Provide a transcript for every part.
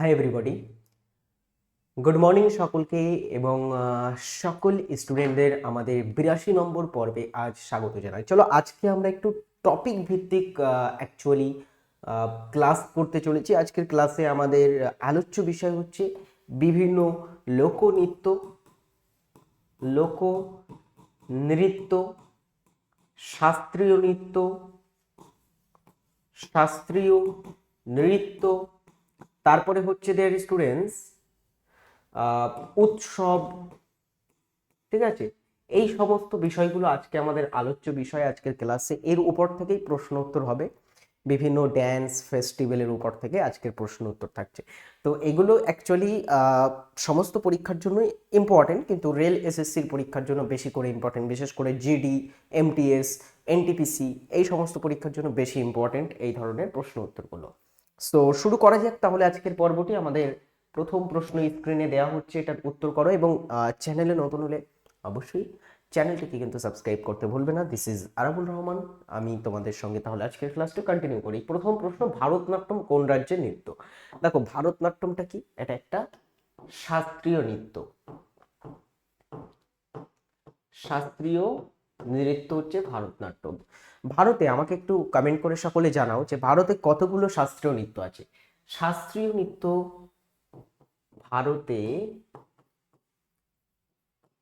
Hi everybody good morning সকলকে, এবং সকল স্টুডেন্টদের আমাদের বিরাশি নম্বর পর্বে আজ স্বাগত জানাই। চলো, আজকে আমরা একটু টপিক ভিত্তিক অ্যাকচুয়ালি ক্লাস করতে চলেছি। আজকের ক্লাসে আমাদের আলোচ্য বিষয় হচ্ছে বিভিন্ন লোকনৃত্য লোক নৃত্য শাস্ত্রীয় নৃত্য শাস্ত্রীয় নৃত্য তারপরে হচ্ছে দেয়ার স্টুডেন্টস উৎসব, ঠিক আছে? এই সমস্ত বিষয়গুলো আজকে আমাদের আলোচ্য বিষয় আজকের ক্লাসে। এর উপর থেকেই প্রশ্ন উত্তর হবে। বিভিন্ন ড্যান্স ফেস্টিভ্যালের উপর থেকে আজকের প্রশ্ন উত্তর থাকছে। তো এগুলো অ্যাকচুয়ালি সমস্ত পরীক্ষার জন্য ইম্পর্টেন্ট কিন্তু রেল এসএসসির পরীক্ষার জন্য বেশি করে ইম্পর্টেন্ট বিশেষ করে জিডি এমটিএস এনটিপিসি এই সমস্ত পরীক্ষার জন্য বেশি ইম্পর্টেন্ট এই ধরনের প্রশ্ন উত্তরগুলো তো শুরু করা যাক তাহলে আজকের পর্বটি। আমাদের প্রথম প্রশ্ন স্ক্রিনে দেওয়া হচ্ছে, এটার উত্তর করো এবং চ্যানেলে নতুন হলে অবশ্যই চ্যানেলটিকে কিন্তু সাবস্ক্রাইব করতে ভুলবে না। দিস ইজ আরাবুল রহমান আমি তোমাদের সঙ্গে তাহলে আজকের ক্লাসটা কন্টিনিউ করি। প্রথম প্রশ্ন, ভারতনাট্যম কোন রাজ্যের নৃত্য? দেখো, ভারতনাট্যমটা কি? এটা একটা শাস্ত্রীয় নৃত্য। শাস্ত্রীয় নৃত্য হচ্ছে ভারতনাট্যম। ভারতে আমাকে একটু কমেন্ট করে সকলে জানাও যে ভারতে কতগুলো শাস্ত্রীয় নৃত্য আছে? শাস্ত্রীয় নৃত্য ভারতে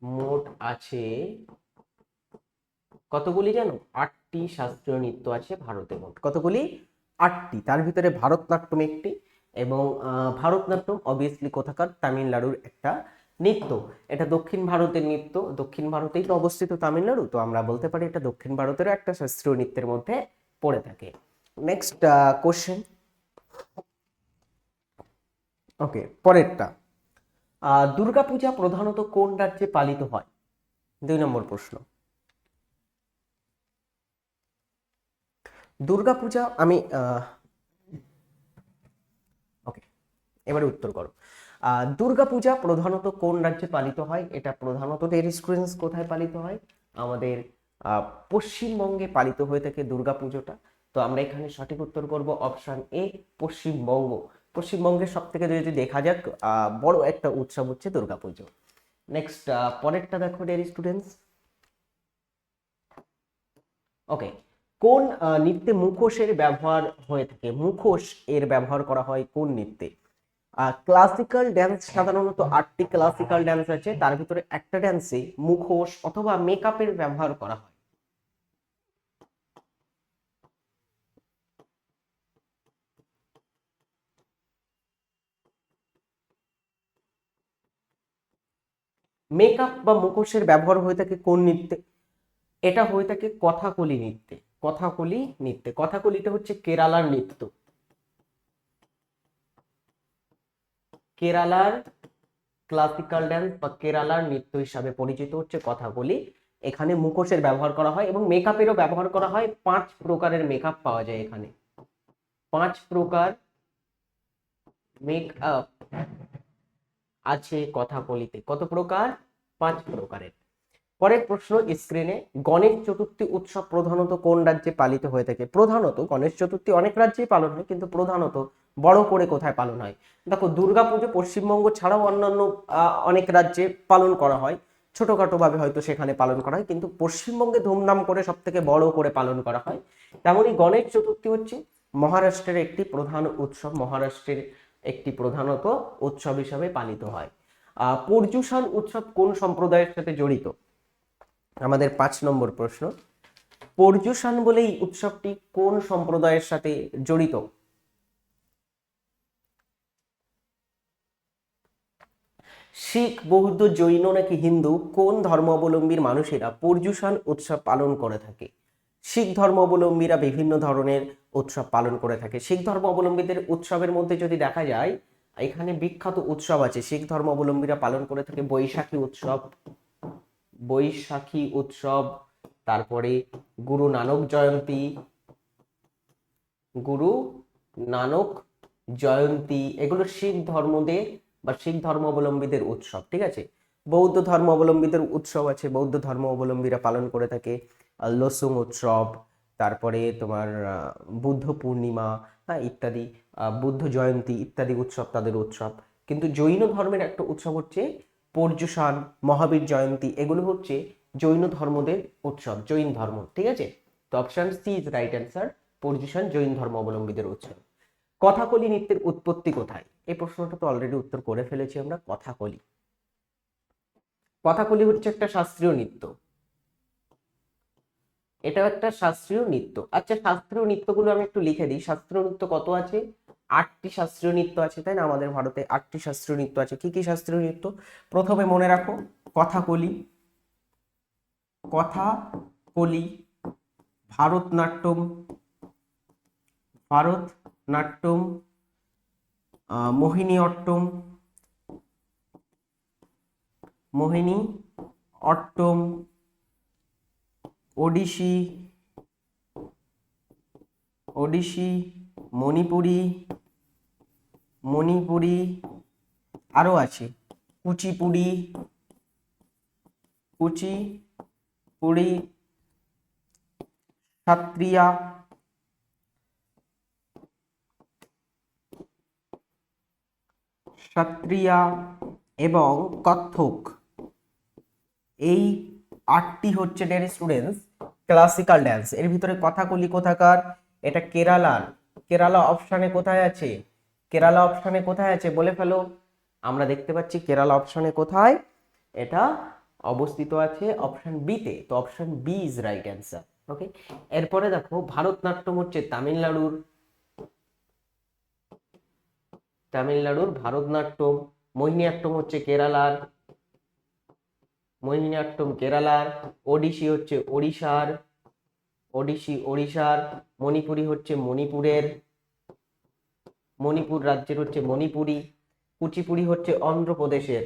মোট আছে কতগুলি জানো? আটটি শাস্ত্রীয় নৃত্য আছে ভারতে মোট। কতগুলি? আটটি। তার ভিতরে ভারতনাট্যম একটি এবং ভারতনাট্যম অবভিয়াসলি কোথাকার? তামিলনাড়ুর একটা নৃত্য। এটা দক্ষিণ ভারতের নৃত্য। দক্ষিণ ভারতেই তো অবস্থিত তামিলনাড়ু, তো আমরা বলতে পারি এটা দক্ষিণ ভারতেরও একটা শাস্ত্রীয় নৃত্যের মধ্যে পড়ে থাকে। নেক্সট কোশ্চেন ওকে পরেরটা। দুর্গাপূজা প্রধানত কোন রাজ্যে পালিত হয়? দুই নম্বর প্রশ্ন। দুর্গাপূজা, আমি ওকে এবারে উত্তর করো। দুর্গাপূজা প্রধানত কোন রাজ্যে পালিত হয়? এটা প্রধানত এর স্টুডেন্টস কোথায় পালিত হয়? আমাদের পশ্চিমবঙ্গে পালিত হয়ে থাকে দুর্গাপুজোটা। তো আমরা এখানে সঠিক উত্তর করব অপশন এ পশ্চিমবঙ্গ। পশ্চিমবঙ্গের সব থেকে যদি দেখা যাক বড় একটা উৎসব হচ্ছে দুর্গাপুজো। নেক্সট পরেরটা দেখো ডেয়ার স্টুডেন্টস ওকে কোন নৃত্যে মুখোশের ব্যবহার হয়ে থাকে? মুখোশ এর ব্যবহার করা হয় কোন নৃত্যে? ক্লাসিক্যাল ড্যান্স সাধারণত আটটি ক্লাসিক্যাল ড্যান্স আছে তার ভিতরে একটা ড্যান্সে মুখোশ অথবা মেকআপের ব্যবহার করা হয়। মেকআপ বা মুখোশের ব্যবহার হয়ে থাকে কোন নৃত্যে? এটা হয়ে থাকে কথাকলি নৃত্যে কথাকলি নৃত্যে। কথাকলিটা হচ্ছে কেরালার নৃত্য। কেরালার ক্লাসিক্যাল ড্যান্স বা কেরালার নৃত্য হিসাবে পরিচিত হচ্ছে কথাকলি এখানে মুখোশের ব্যবহার করা হয় এবং মেকআপেরও ব্যবহার করা হয়। পাঁচ প্রকারের মেকআপ পাওয়া যায় এখানে। পাঁচ প্রকার মেকআপ আছে কথাকলিতে কত প্রকার? পাঁচ প্রকারের। পরের প্রশ্ন স্ক্রিনে গণেশ চতুর্থী উৎসব প্রধানত কোন রাজ্যে পালিত হয়ে থাকে? প্রধানত গণেশ চতুর্থী অনেক রাজ্যেই পালন হয়, কিন্তু প্রধানত বড় করে কোথায় পালন হয়? দেখো, দুর্গাপুজো পশ্চিমবঙ্গ ছাড়াও অন্যান্য অনেক রাজ্যে পালন করা হয়। ছোটখাটো ভাবে হয়তো সেখানে পালন করা হয়, কিন্তু পশ্চিমবঙ্গে ধুমধাম করে সব থেকে বড় করে পালন করা হয়। তেমনই গণেশ চতুর্থী হচ্ছে মহারাষ্ট্রের একটি প্রধান উৎসব। মহারাষ্ট্রের একটি প্রধানত উৎসব হিসাবে পালিত হয়। পর্যুষণ উৎসব কোন সম্প্রদায়ের সাথে জড়িত? আমাদের পাঁচ নম্বর প্রশ্ন। পর্যুষণ বলে এই উৎসবটি কোন সম্প্রদায়ের সাথে জড়িত? শিখ, বৌদ্ধ, জৈন নাকি হিন্দু, কোন ধর্মাবলম্বীর মানুষেরা পর্যুষণ উৎসব পালন করে থাকে? শিখ ধর্মাবলম্বীরা বিভিন্ন ধরনের উৎসব পালন করে থাকে। শিখ ধর্মাবলম্বীদের উৎসবের মধ্যে যদি দেখা যায়, এখানে বিখ্যাত উৎসব আছে। শিখ ধর্মাবলম্বীরা পালন করে থাকে বৈশাখী উৎসব বৈশাখী উৎসব, তারপরে গুরু নানক জয়ন্তী, গুরু নানক জয়ন্তী, এগুলো শিখ ধর্মদের বা শিখ ধর্মাবলম্বীদের উৎসব, ঠিক আছে? বৌদ্ধ ধর্মাবলম্বীদের উৎসব আছে। বৌদ্ধ ধর্মাবলম্বীরা পালন করে থাকে। লসুং উৎসব, তারপরে তোমার বুদ্ধ পূর্ণিমা হ্যাঁ ইত্যাদি। বুদ্ধ জয়ন্তী ইত্যাদি উৎসব তাদের উৎসব। কিন্তু জৈন ধর্মের একটা উৎসব হচ্ছে পর্যুষান মহাবীর জয়ন্তী। এগুলো হচ্ছে জৈন ধর্মদের উৎসব, জৈন ধর্ম, ঠিক আছে? তো option C is right answer Paryushan Jain ধর্ম অবলম্বীদের উৎসব। কথাকলি নৃত্যের উৎপত্তি কোথায়? এই প্রশ্নটা তো অলরেডি উত্তর করে ফেলেছি আমরা, কথাকলি। কথাকলি হচ্ছে একটা শাস্ত্রীয় নৃত্য। এটাও একটা শাস্ত্রীয় নৃত্য। আচ্ছা শাস্ত্রীয় নৃত্যগুলো আমি একটু লিখে দিই। শাস্ত্রীয় নৃত্য কত আছে? আটটি শাস্ত্রীয় নৃত্য আছে, তাই না? আমাদের ভারতে আটটি শাস্ত্রীয় নৃত্য আছে। কি কি শাস্ত্রীয় নৃত্য? প্রথমে মনে রাখো, কথাকলি কথা কলি ভারতনাট্যম ভারতনাট্যম আহ, মোহিনী অট্টম মোহিনী অট্টম ওডিশি ওডিশি মণিপুরি মণিপুরি আরও আছে কুচিপুড়ি কুচিপুড়ি সাত্রিয়া সাত্রিয়া এবং কত্থক। এই আটটি হচ্ছে ডেয়ার স্টুডেন্টস, ক্লাসিক্যাল ড্যান্স। এর ভিতরে কথাকলি কোথাকার? এটা কেরালার। কেরালা অপশানে কোথায় আছে? কেরালা অপশানে কোথায় আছে? বলে ফেলো। আমরা দেখতে পাচ্ছি কেরালা অপশানে কোথায়? এটা অবস্থিত আছে অপশন বিতে তো option B is right answer. Okay? এরপরে দেখো, ভারতনাট্যম হচ্ছে তামিলনাড়ুর তামিলনাড়ুর ভারতনাট্যম মোহিনীয়াট্টম হচ্ছে কেরালার মোহিনীয়াট্টম কেরালার, ওডিশি হচ্ছে ওড়িশার, ওডিশি ওড়িশার, মণিপুরি হচ্ছে মণিপুরের, মণিপুর রাজ্যের হচ্ছে মণিপুরি, কুচিপুড়ি হচ্ছে অন্ধ্রপ্রদেশের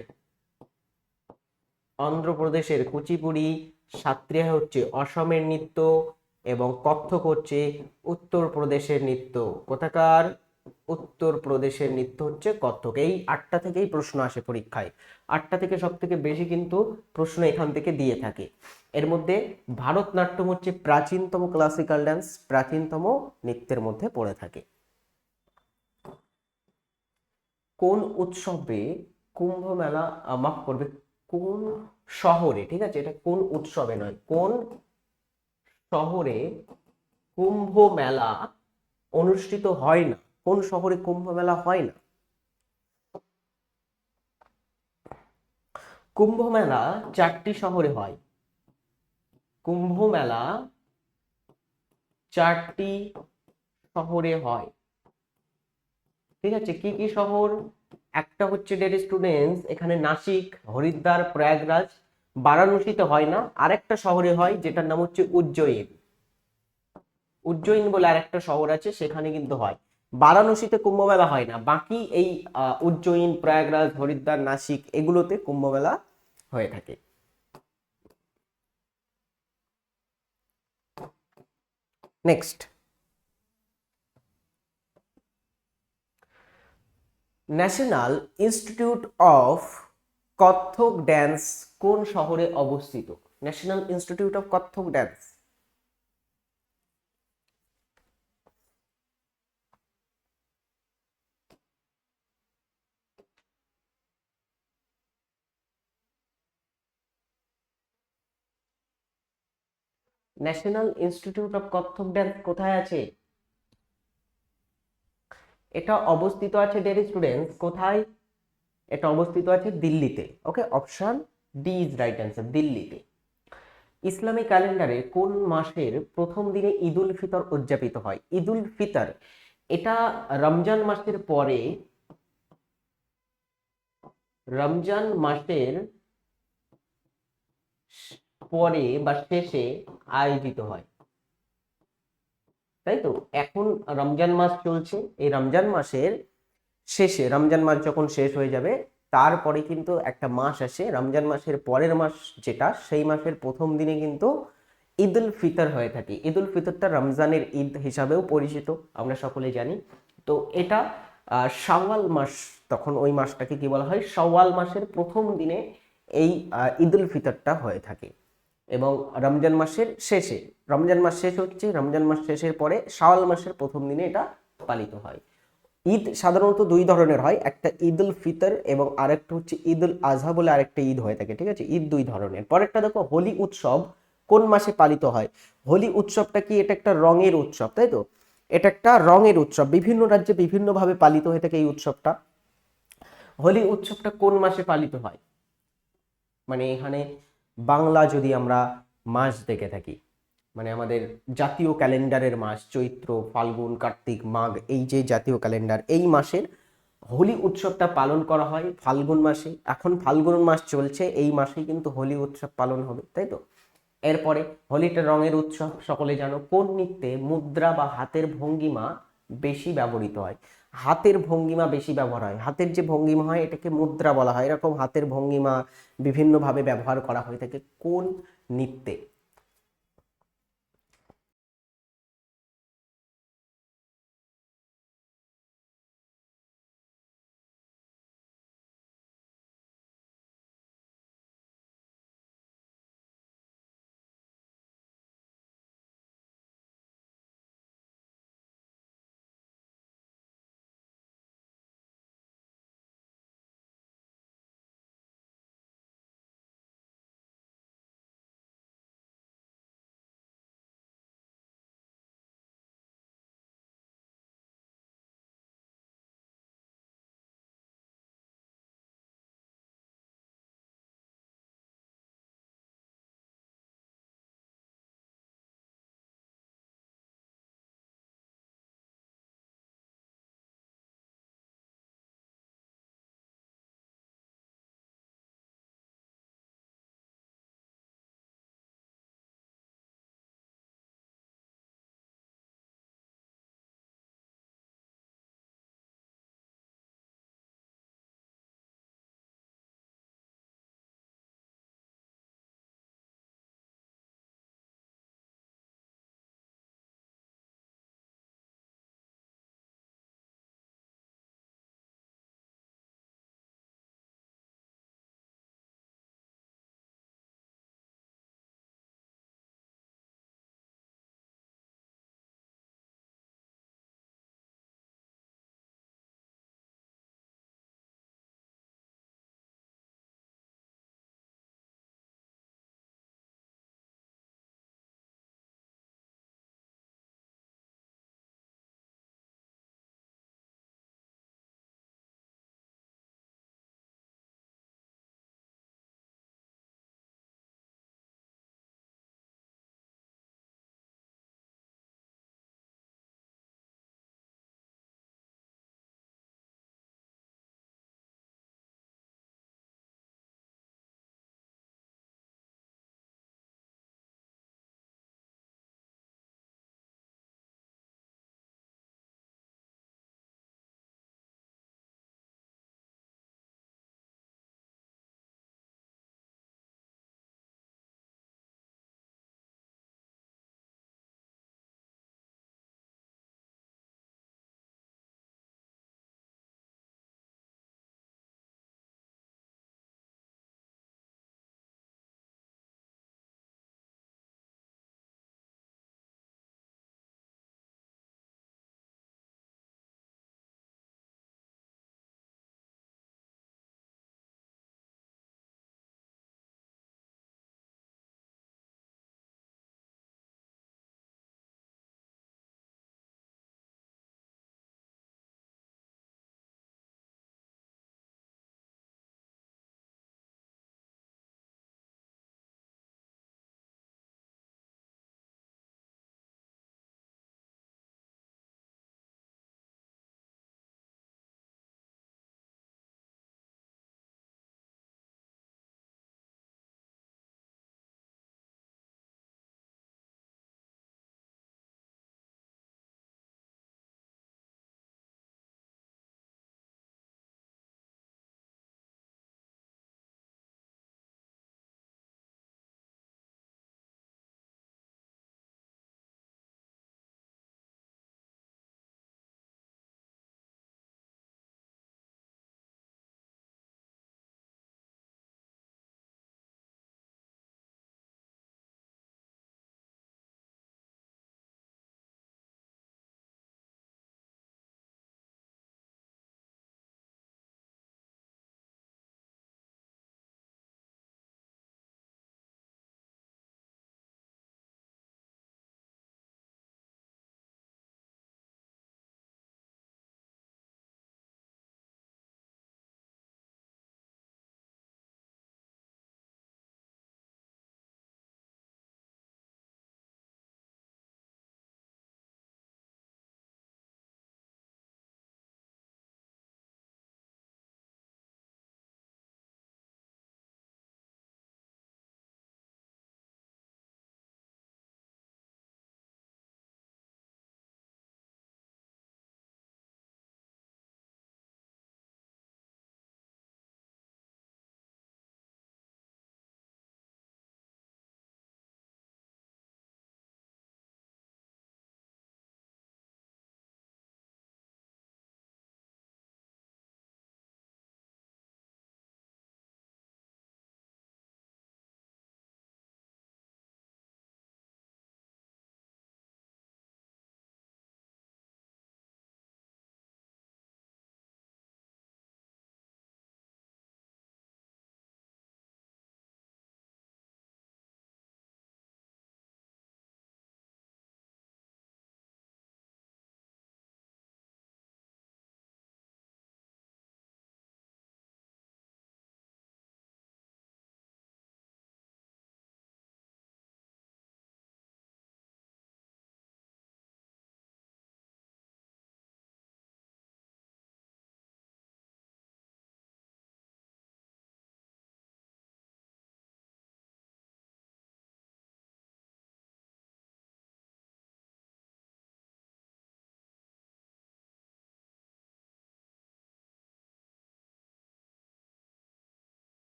অন্ধ্রপ্রদেশের কুচিপুড়ি সাত্রিয়া হচ্ছে অসমের নৃত্য এবং কত্থক হচ্ছে উত্তরপ্রদেশের নৃত্য। কোথাকার? উত্তরপ্রদেশের নৃত্য হচ্ছে কত্থক। এই আটটা থেকেই প্রশ্ন আসে পরীক্ষায়। আটটা থেকে সব থেকে বেশি কিন্তু প্রশ্ন এখান থেকে দিয়ে থাকে। এর মধ্যে ভারতনাট্যম হচ্ছে প্রাচীনতম ক্লাসিক্যাল ড্যান্স প্রাচীনতম নৃত্যের মধ্যে পড়ে থাকে। কোন উৎসবে কুম্ভ মেলা মাফ করবে? কোন শহরে, ঠিক আছে? এটা কোন উৎসবে নয়, কোন শহরে কুম্ভ মেলা অনুষ্ঠিত হয় না? কোন শহরে কুম্ভ মেলা হয় না? কুম্ভ মেলা চারটি শহরে হয়। কুম্ভ মেলা চারটি শহরে হয়। ঠিক আছে, কি কি শহর? একটা হচ্ছে ডেড স্টুডেন্টস এখানে নাসিক, হরিদ্বার, প্রয়াগরাজ, বারাণসীতে হয় না। আরেকটা শহরে হয়, যেটার নাম হচ্ছে উজ্জয়িন। উজ্জয়িন বলে আরেকটা শহর আছে, সেখানে কিন্তু হয়। বারাণসীতে কুম্ভমেলা হয় না। বাকি এই উজ্জয়িন, প্রয়াগরাজ, হরিদ্বার, নাসিক এগুলোতে কুম্ভমেলা হয়ে থাকে। Next national institute of Kathak dance কোন শহরে অবস্থিত? National institute of Kathak dance national institute of Kathak dance কোথায় আছে? এটা অবস্থিত আছে ডেয়ারি স্টুডেন্টস কোথায়? এটা অবস্থিত আছে দিল্লিতে। Okay option D is right answer দিল্লিতে। ইসলামী ক্যালেন্ডারে কোন মাসের প্রথম দিনে ঈদ উল ফিতর উদযাপিত হয়? ঈদ উল ফিতর, এটা রমজান মাসের পরে, রমজান মাসের পরে বা শেষে আয়োজিত হয়। তাই তো? এখন রমজান মাস চলছে। এই রমজান মাসের শেষে রমজান মাস যখন শেষ হয়ে যাবে তারপরে কিন্তু একটা মাস আসে। রমজান মাসের পরের মাস যেটা সেই মাসের প্রথম দিনে কিন্তু ঈদ উল ফিতর হয়ে থাকে। ঈদ উল ফিতরটা রমজানের ঈদ হিসাবেও পরিচিত আমরা সকলে জানি। তো এটা আহ, শাওয়াল মাস তখন ওই মাসটাকে কি বলা হয়? শাওয়াল মাসের প্রথম দিনে এই ঈদ উল ফিতরটা হয়ে থাকে। এবং রমজান মাসের শেষে, রমজান মাস শেষ হচ্ছে, রমজান মাস শেষের পরে শাওয়াল মাসের প্রথম দিনে এটা পালিত হয়। ঈদ সাধারণত দুই ধরনের হয়, একটা ঈদ উল ফিতর এবং আরেকটা হচ্ছে ঈদ উল আজহা বলে আরেকটা ঈদ হয়ে থাকে, ঠিক আছে? ঈদ দুই ধরনের। পরেরটা দেখো, হোলি উৎসব কোন মাসে পালিত হয়? হোলি উৎসবটা কি এটা একটা রঙের উৎসব, তাই তো? এটা একটা রঙের উৎসব। বিভিন্ন রাজ্যে বিভিন্নভাবে পালিত হয়ে থাকে এই উৎসবটা। হোলি উৎসবটা কোন মাসে পালিত হয়? মানে এখানে বাংলা যদি আমরা মাস দেখে থাকি মানে আমাদের জাতীয় ক্যালেন্ডারের মাস, চৈত্র, ফাল্গুন, কার্তিক, মাঘ, এই যে জাতীয় ক্যালেন্ডার, এই মাসের হোলি উৎসবটা পালন করা হয় ফাল্গুন মাসে। এখন ফাল্গুন মাস চলছে, এই মাসেই কিন্তু হোলি উৎসব পালন হবে, তাই তো? এরপরে হোলিটা রঙের উৎসব, সকলে জানো, কোন নৃত্যে মুদ্রা বা হাতের ভঙ্গিমা বেশি ব্যবহৃত হয়। হাতের ভঙ্গিমা বেশি ব্যবহার হয়। হাতের যে ভঙ্গিমা হয়, এটাকে মুদ্রা বলা হয়। এরকম হাতের ভঙ্গিমা বিভিন্নভাবে ব্যবহার করা হয়ে থাকে কোন নৃত্যে।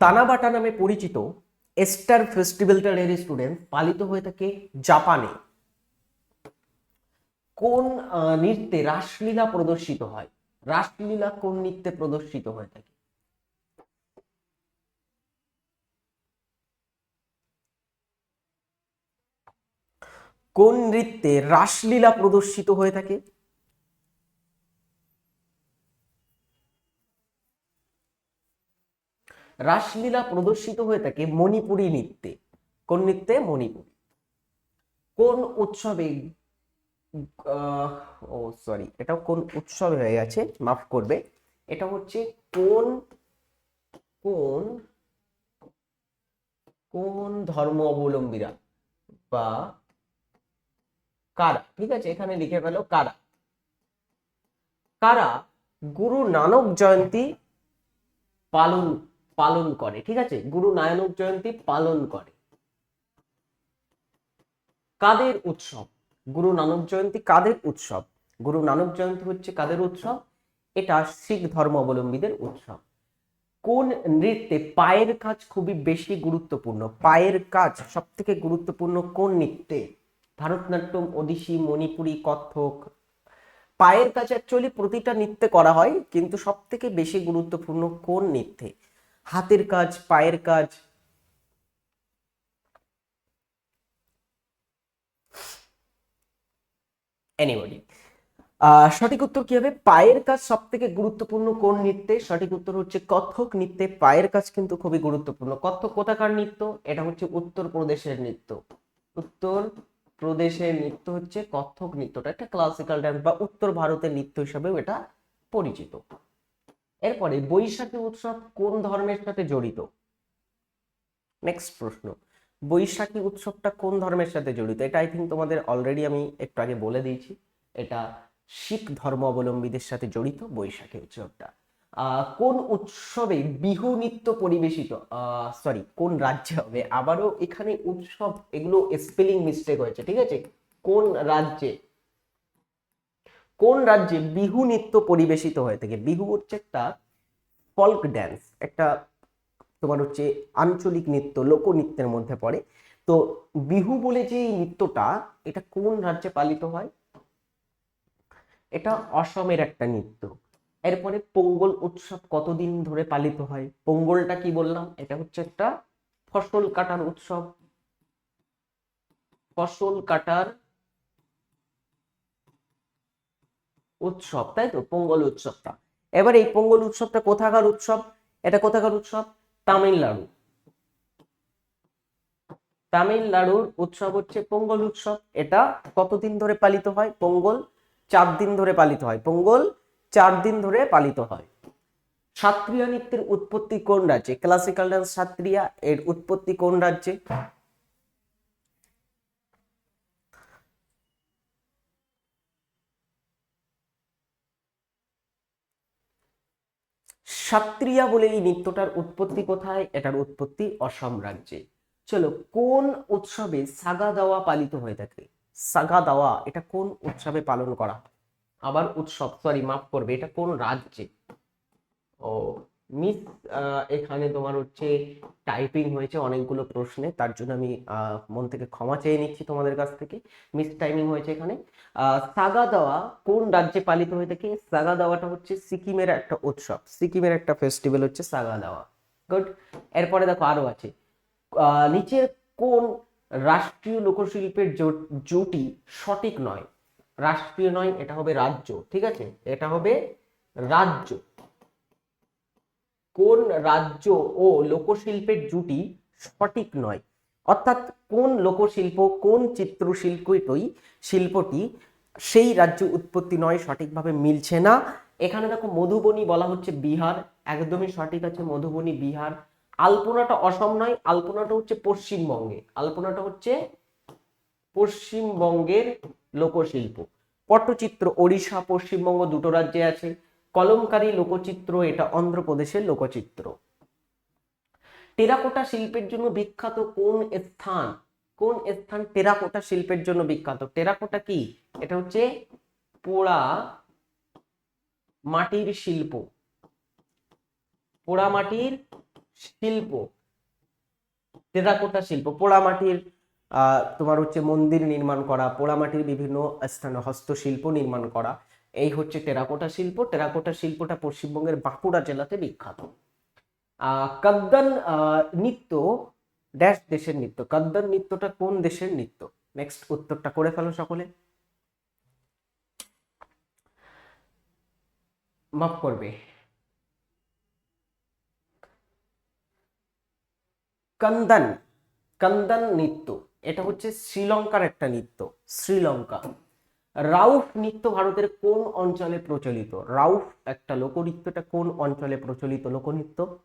তানাবাটা নামে পরিচিত এস্টার ফেস্টিভ্যালটা রের স্টুডেন্ট পালিত হয়ে থাকে জাপানে। কোন নৃত্যে রাসলীলা প্রদর্শিত হয়? রাসলীলা কোন নৃত্যে প্রদর্শিত হয়ে থাকে? কোন নৃত্যে রাসলীলা প্রদর্শিত হয়ে থাকে? রাসলীলা প্রদর্শিত হয়ে থাকে মণিপুরী নৃত্যে। কোন নৃত্যে? মণিপুরী। কোন উৎসবে ও সরি এটা কোন উৎসবে হয়ে গেছে, মাফ করবে। এটা হচ্ছে কোন কোন কোন ধর্ম অবলম্বীরা বা কারা? ঠিক আছে, এখানে লিখে ফেলো, কারা? কারা গুরু নানক জয়ন্তী পালন পালন করে, ঠিক আছে? গুরু নানক জয়ন্তী পালন করে। কাদের উৎসব? গুরু নানক জয়ন্তী কাদের উৎসব? গুরু নানক জয়ন্তী হচ্ছে কাদের উৎসব? এটা শিখ ধর্মাবলম্বীদের উৎসব। কোন নৃত্যে পায়ের কাজ খুবই বেশি গুরুত্বপূর্ণ? পায়ের কাজ সব থেকে গুরুত্বপূর্ণ কোন নৃত্যে? ভারতনাট্যম ওডিসি মণিপুরি, কত্থক। পায়ের কাজ অ্যাকচুয়ালি প্রতিটা নৃত্যে করা হয়, কিন্তু সব থেকে বেশি গুরুত্বপূর্ণ কোন নৃত্যে? হাতের কাজ, পায়ের কাজ। এনিবডি সঠিক উত্তর কি হবে? পায়ের কাজ সব থেকে গুরুত্বপূর্ণ কোন নৃত্যে? সঠিক উত্তর হচ্ছে কত্থক নৃত্যে। পায়ের কাজ কিন্তু খুবই গুরুত্বপূর্ণ। কত্থক কোথাকার নৃত্য? এটা হচ্ছে উত্তর প্রদেশের নৃত্য। উত্তর প্রদেশের নৃত্য হচ্ছে কত্থক নৃত্যটা। একটা ক্লাসিক্যাল ডান্স বা উত্তর ভারতের নৃত্য হিসাবেও এটা পরিচিত। এরপরে বৈশাখী উৎসব কোন ধর্মের সাথে জড়িত? নেক্সট প্রশ্ন। বৈশাখী উৎসবটা কোন ধর্মের সাথে জড়িত? এটা আই থিঙ্ক তোমাদের অলরেডি আমি একটু আগে বলে দিয়েছি। এটা শিখ ধর্ম অবলম্বীদের সাথে জড়িত বৈশাখী উৎসবটা। কোন উৎসবে বিহু নৃত্য পরিবেশিত? সরি কোন রাজ্যে হবে? আবারও এখানে উৎসব, এগুলো স্পেলিং মিস্টেক হয়েছে, ঠিক আছে? কোন রাজ্যে কোন রাজ্যে বিহু নৃত্য পরিবেশিত হয়ে থাকে? বিহু হচ্ছে একটা ফল্ক ড্যান্স একটা তোমার হচ্ছে আঞ্চলিক নৃত্য, লোকনৃত্যের মধ্যে পড়ে। তো বিহু বলে যে এই নৃত্যটা, এটা কোন রাজ্যে পালিত হয়? এটা অসমের একটা নৃত্য। এরপরে পোঙ্গল উৎসব কতদিন ধরে পালিত হয়? পোঙ্গলটা কি বললাম? এটা হচ্ছে একটা ফসল কাটার উৎসব। ফসল কাটার উৎসব, তাই তো? পোঙ্গল উৎসবটা। এবার এই পোঙ্গল উৎসবটা কোথাকার উৎসব? এটা কোথাকার উৎসব? তামিলনাড়ু। তামিলনাড়ুর উৎসব হচ্ছে পোঙ্গল উৎসব। এটা কতদিন ধরে পালিত হয়? পোঙ্গল চার দিন ধরে পালিত হয়। পোঙ্গল চার দিন ধরে পালিত হয়। সাত্রিয়া নৃত্যের উৎপত্তি কোন রাজ্যে? ক্লাসিক্যাল ডান্স সাত্রিয়া এর উৎপত্তি কোন রাজ্যে? সাত্রিয়া বলে এই নৃত্যটার উৎপত্তি কোথায়? এটার উৎপত্তি অসম রাজ্যে। চলো, কোন উৎসবে সাগা দাওয়া পালিত হয়ে থাকে? সাগা দাওয়া, এটা কোন উৎসবে পালন করা? আবার উৎসব সরি মাফ করবে, এটা কোন রাজ্যে? ও মিস এখানে তোমার হচ্ছে টাইপিং হয়েছে অনেকগুলো প্রশ্নে, তার জন্য আমি মন থেকে ক্ষমা চেয়ে নিচ্ছি তোমাদের কাছ থেকে। মিস টাইমিং হয়েছে এখানে। সাগা দাওয়া কোন রাজ্যে পালিত হয়ে থাকে? সাগা দাওয়াটা হচ্ছে সিকিমের একটা উৎসব। সিকিমের একটা ফেস্টিভ্যাল হচ্ছে সাগা দাওয়া। গুড এরপরে দেখো আরও আছে। নিচের কোন রাষ্ট্রীয় লোকশিল্পের জুটি সঠিক নয়? রাষ্ট্রীয় নয়, এটা হবে রাজ্য, ঠিক আছে? এটা হবে রাজ্য। কোন রাজ্য ও লোকশিল্পের জুটি সঠিক নয়? অর্থাৎ কোন লোকশিল্প, কোন চিত্রশিল্পটি শিল্পটি সেই রাজ্য উৎপত্তি নয়, সঠিকভাবে মিলছে না? এখানে দেখো মধুবনী বলা হচ্ছে বিহার, একদমই সঠিক আছে মধুবনী, বিহার। আলপনাটা অসম নয়, আলপনাটা হচ্ছে পশ্চিমবঙ্গে। আলপনাটা হচ্ছে পশ্চিমবঙ্গের লোকশিল্প। পট্টচিত্র, ওড়িশা, পশ্চিমবঙ্গ দুটো রাজ্যে আছে। কলমকারী লোকচিত্র এটা অন্ধ্রপ্রদেশের লোকচিত্র। টেরাকোটা শিল্পের জন্য বিখ্যাত কোন স্থান? কোন স্থান টেরাকোটা শিল্পের জন্য বিখ্যাত? টেরাকোটা কি? এটা হচ্ছে পোড়া মাটির শিল্প। পোড়া মাটির শিল্প। টেরাকোটা শিল্প। পোড়ামাটির আহ, তোমার হচ্ছে মন্দির নির্মাণ করা পোড়ামাটির বিভিন্ন স্থানে হস্তশিল্প নির্মাণ করা। এই হচ্ছে টেরাকোটা শিল্প। টেরাকোটা শিল্পটা পশ্চিমবঙ্গের বাঁকুড়া জেলাতে বিখ্যাত। কাদ্দান নৃত্য ড্যাশ দেশের নৃত্য। কাদ্দান নৃত্যটা কোন দেশের নৃত্য? নেক্সট উত্তরটা করে ফেলো সকলে। মাফ করবে। কান্দান কান্দান নৃত্য। এটা হচ্ছে শ্রীলঙ্কার একটা নৃত্য, শ্রীলঙ্কা। রাউফ নৃত্য ভারতের কোন অঞ্চলে প্রচলিত? রাউফ একটা লোকনৃত্যটা কোন অঞ্চলে প্রচলিত লোকনৃত্য?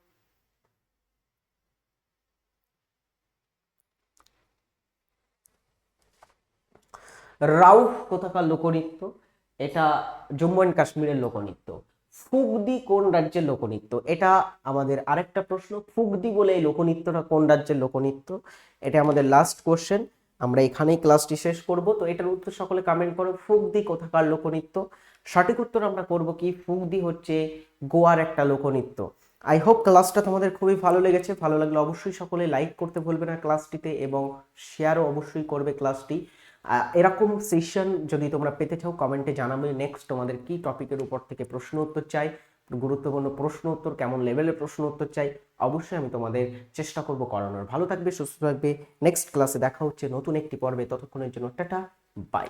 রাউফ কোথাকার লোকনৃত্য? এটা জম্মু অ্যান্ড কাশ্মীরের লোকনৃত্য। ফুগদি কোন রাজ্যের লোকনৃত্য? এটা আমাদের আরেকটা প্রশ্ন। ফুগদি বলে এই লোকনৃত্যটা কোন রাজ্যের লোকনৃত্য? এটা আমাদের লাস্ট কোশ্চেন আমরা এখানেই ক্লাসটি শেষ করব। তো এটার উত্তর সকলে কমেন্ট করো। ফুগদি কোথাকার লোকনৃত্য? সঠিক উত্তর আমরা করব কি? ফুগদি হচ্ছে গোয়ার একটা লোকনৃত্য। আই হোপ ক্লাসটা তোমাদের খুবই ভালো লেগেছে। ভালো লাগলে অবশ্যই সকলে লাইক করতে ভুলবে না ক্লাসটিতে এবং শেয়ারও অবশ্যই করবে ক্লাসটি এরকম সেশন যদি তোমরা পেতে চাও কমেন্টে জানাবে। নেক্সট তোমাদের কি টপিকের উপর থেকে প্রশ্ন উত্তর চাই? গুরুত্বপূর্ণ প্রশ্ন উত্তর, কেমন লেভেলের প্রশ্ন উত্তর চাই, অবশ্যই আমি তোমাদের চেষ্টা করব করানোর। ভালো থাকবে, সুস্থ থাকবে। নেক্সট ক্লাসে দেখা হচ্ছে নতুন একটি পর্বে। ততক্ষণের জন্য টাটা বাই